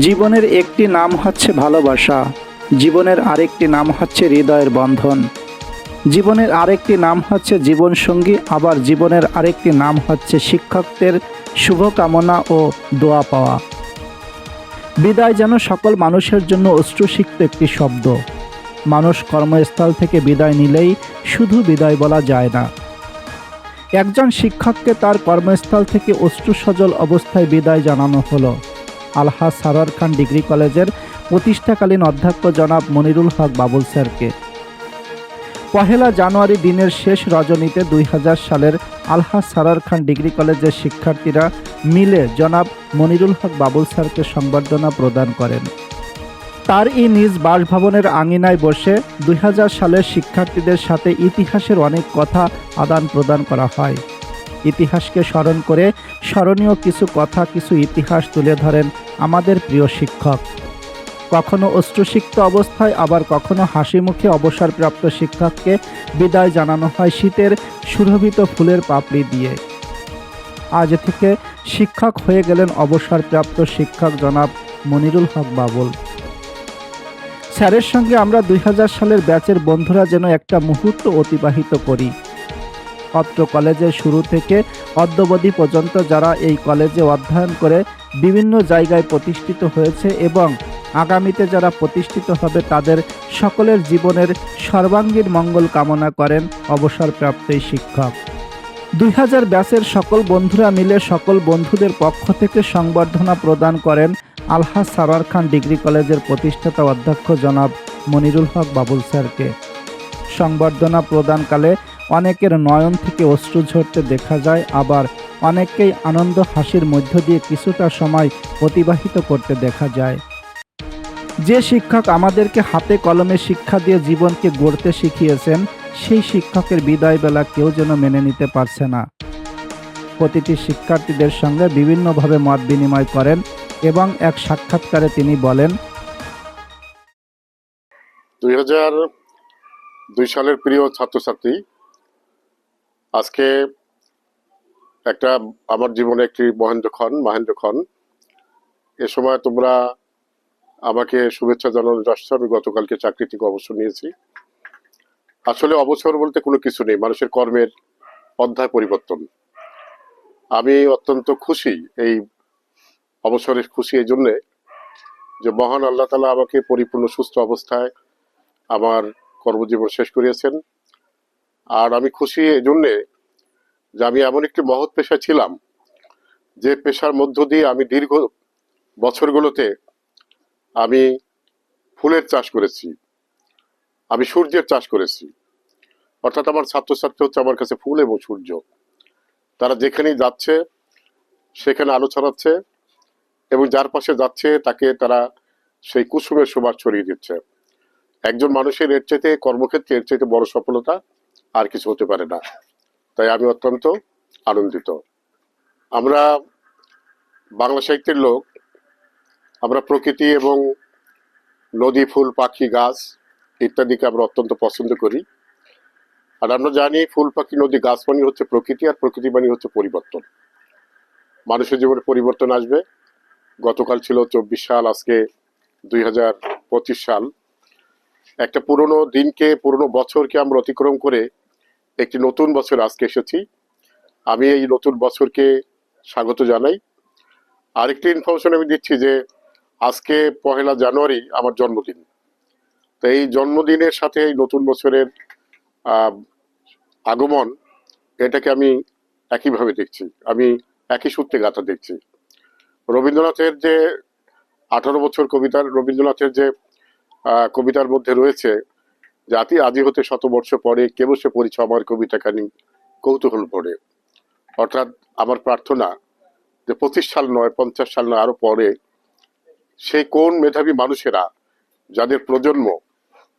জীবনের একটি নাম হচ্ছে ভালোবাসা। জীবনের আরেকটি নাম হচ্ছে হৃদয়ের বন্ধন। জীবনের আরেকটি নাম হচ্ছে জীবনসঙ্গী, আবার জীবনের আরেকটি নাম হচ্ছে শিক্ষকদের শুভকামনা ও দোয়া পাওয়া। বিদায় যেন সকল মানুষের জন্য অশ্রুসিক্ত একটি শব্দ। মানুষ কর্মস্থল থেকে বিদায় নিলেই শুধু বিদায় বলা যায় না। একজন শিক্ষককে তার কর্মস্থল থেকে অশ্রুসজল অবস্থায় বিদায় জানানো হলো। আলহা সারার খান ডিগ্রি কলেজের প্রতিষ্ঠাকালীন অধ্যক্ষ জনাব মনিরুল হক বাবুল স্যারকে। পহেলা জানুয়ারি দিনের শেষ রজনীতে দুই হাজার সালের আলহা সারার খান ডিগ্রি কলেজের শিক্ষার্থীরা মিলে জনাব মনিরুল হক বাবুল স্যারকে সংবর্ধনা প্রদান করেন। তার এই নিজ বাসভবনের আঙিনায় বসে দুই হাজার সালের শিক্ষার্থীদের সাথে ইতিহাসের অনেক কথা আদান প্রদান করা হয়। ইতিহাসকে স্মরণ করে স্মরণীয় কিছু কথা, কিছু ইতিহাস তুলে ধরেন আমাদের প্রিয় শিক্ষক। কখনো অশ্রুসিক্ত অবস্থায়, আবার কখনো হাসি মুখে অবসরপ্রাপ্ত শিক্ষককে বিদায় জানানো হয় শীতের সুরভিত ফুলের পাপড়ি দিয়ে। আজ থেকে শিক্ষক হয়ে গেলেন অবসরপ্রাপ্ত শিক্ষক জনাব মনিরুল হক বাবুল। স্যারের সঙ্গে আমরা দুই হাজার সালের ব্যাচের বন্ধুরা যেন একটা মুহূর্ত অতিবাহিত করি। অত্র কলেজের শুরু থেকে অদ্যবধি পর্যন্ত যারা এই কলেজে অধ্যয়ন করে বিভিন্ন জায়গায় প্রতিষ্ঠিত হয়েছে এবং আগামীতে যারা প্রতিষ্ঠিত হবে, তাদের সকলের জীবনের সর্বাঙ্গীন মঙ্গল কামনা করেন অবসরপ্রাপ্ত এই শিক্ষক। দুই হাজার ব্যাচের সকল বন্ধুরা মিলে সকল বন্ধুদের পক্ষ থেকে সংবর্ধনা প্রদান করেন আলহা সারার খান ডিগ্রি কলেজের প্রতিষ্ঠাতা অধ্যক্ষ জনাব মনিরুল হক বাবুল স্যারকে। সংবর্ধনা প্রদানকালে অনেকের নয়ন থেকে অশ্রু ঝরতে দেখা যায়, আবার অনেককেই আনন্দ হাসির মধ্য দিয়ে কিছুটা সময় অতিবাহিত করতে দেখা যায়। যে শিক্ষক আমাদেরকে হাতে কলমে শিক্ষা দিয়ে জীবনকে গড়তে শিখিয়েছেন, সেই শিক্ষকের বিদায় বেলা কেউ যেন মেনে নিতে পারছে না। প্রতিটি শিক্ষার্থীদের সঙ্গে বিভিন্নভাবে মত বিনিময় করেন এবং এক সাক্ষাৎকারে তিনি বলেন, দুই হাজার দুই সালের প্রিয় ছাত্রছাত্রী আজকে একটা আমার জীবনে একটি মহেন্দ্রক্ষণ মহেন্দ্রক্ষণ এ সময় তোমরা আমাকে শুভেচ্ছা জানানোর আসছো আমি গতকালকে চাকরি থেকে অবসর নিয়েছি। আসলে অবসর বলতে কোনো কিছু নেই, মানুষের কর্মের অধ্যায় পরিবর্তন। আমি অত্যন্ত খুশি এই অবসরের খুশি এই জন্যে যে মহান আল্লাহ তালা আমাকে পরিপূর্ণ সুস্থ অবস্থায় আমার কর্মজীবন শেষ করিয়েছেন। আর আমি খুশি এই জন্যে যে আমি এমন একটি মহৎ পেশায় ছিলাম যে পেশার মধ্য দিয়ে আমি দীর্ঘ বছরগুলোতে আমি ফুলের চাষ করেছি, আমি সূর্যের চাষ করেছি। অর্থাৎ আমার ছাত্রছাত্রী হচ্ছে আমার কাছে ফুল এবং সূর্য। তারা যেখানেই যাচ্ছে, সেখানে আলো ছড়াচ্ছে এবং যার পাশে যাচ্ছে তাকে তারা সেই কুসুমের সুবাস ছড়িয়ে দিচ্ছে। একজন মানুষের এর চাইতে কর্মক্ষেত্রে এর চাইতে বড় সফলতা আর কিছু হতে পারে না। তাই আমি অত্যন্ত আনন্দিত। আমরা বাংলা সাহিত্যের লোক, আমরা প্রকৃতি এবং নদী, ফুল, পাখি, গাছ ইত্যাদিকে আমরা অত্যন্ত পছন্দ করি। আর আমরা জানি ফুল, পাখি, নদী গাছ মানে হচ্ছে প্রকৃতি আর প্রকৃতি মানে হচ্ছে পরিবর্তন। মানুষের জীবনে পরিবর্তন আসবে। গতকাল ছিল চব্বিশ সাল, আজকে দুই হাজার পঁচিশ সাল। একটা পুরনো দিনকে, পুরনো বছরকে আমরা অতিক্রম করে একটি নতুন বছর আজকে এসেছি। আমি এই নতুন বছরকে স্বাগত জানাই। আরেকটি ইনফরমেশন আমি দিচ্ছি যে, আজকে পহেলা জানুয়ারি আমার জন্মদিন। তো এই জন্মদিনের সাথে এই নতুন বছরের আগমন, এটাকে আমি একইভাবে দেখছি। আমি একই সূত্রে গাথা দেখছি। রবীন্দ্রনাথের যে আঠারো বছর কবিতার, রবীন্দ্রনাথের যে কবিতার মধ্যে রয়েছে জাতি আজি হতে শত বর্ষ পরে কে সে পড়িছ আমার কবিতাখানি কৌতূহল পড়ে অর্থাৎ আমার প্রার্থনা যে পঁচিশ সাল নয়, পঞ্চাশ সাল নয়, আরও পরে সেই কোন মেধাবী মানুষেরা যাদের প্রজন্ম,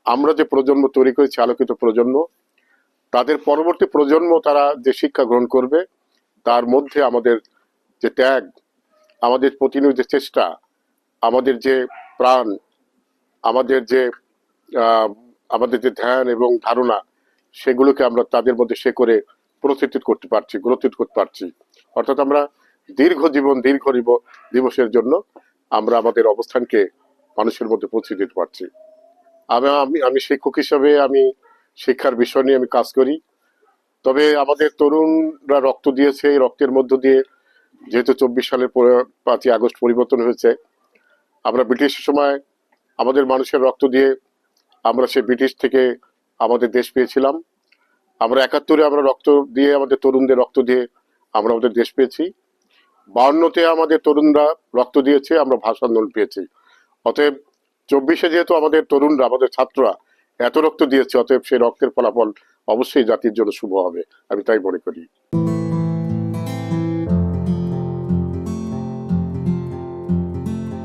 আমরা যে প্রজন্ম তৈরি করেছি, আলোকিত প্রজন্ম, তাদের পরবর্তী প্রজন্ম তারা যে শিক্ষা গ্রহণ করবে, তার মধ্যে আমাদের যে ত্যাগ, আমাদের প্রতিনিয়ত যে চেষ্টা, আমাদের যে প্রাণ, আমাদের যে আমাদের যে ধ্যান এবং ধারণা, সেগুলোকে আমরা তাদের মধ্যে সে করে প্রস্তুত করতে পারছি গ্রথিত করতে পারছি। অর্থাৎ আমরা দীর্ঘ জীবন, দীর্ঘ দিবসের জন্য আমরা আমাদের অবস্থানকে মানুষের মধ্যে পৌঁছে দিতে পারছি। আমি আমি আমি শিক্ষক হিসাবে আমি শিক্ষার বিষয় নিয়ে আমি কাজ করি। তবে আমাদের তরুণরা রক্ত দিয়েছে, এই রক্তের মধ্য দিয়ে যেহেতু চব্বিশ সালের পাঁচই আগস্ট পরিবর্তন হয়েছে, আমরা ব্রিটিশের সময় আমাদের মানুষের রক্ত দিয়ে আমরা সে ব্রিটিশ থেকে আমাদের দেশ পেয়েছিলাম। আমরা একাত্তরে আমরা রক্ত দিয়ে, আমাদের তরুণদের রক্ত দিয়ে আমরা আমাদের দেশ পেয়েছি। বাউন্নতে আমাদের তরুণরা রক্ত দিয়েছে, আমরা ভাষা আন্দোলন পেয়েছি। অতএব চব্বিশে যেহেতু আমাদের তরুণরা, আমাদের ছাত্ররা এত রক্ত দিয়েছে, অতএব সেই রক্তের ফলাফল অবশ্যই জাতির জন্য শুভ হবে। আমি তাই মনে করি।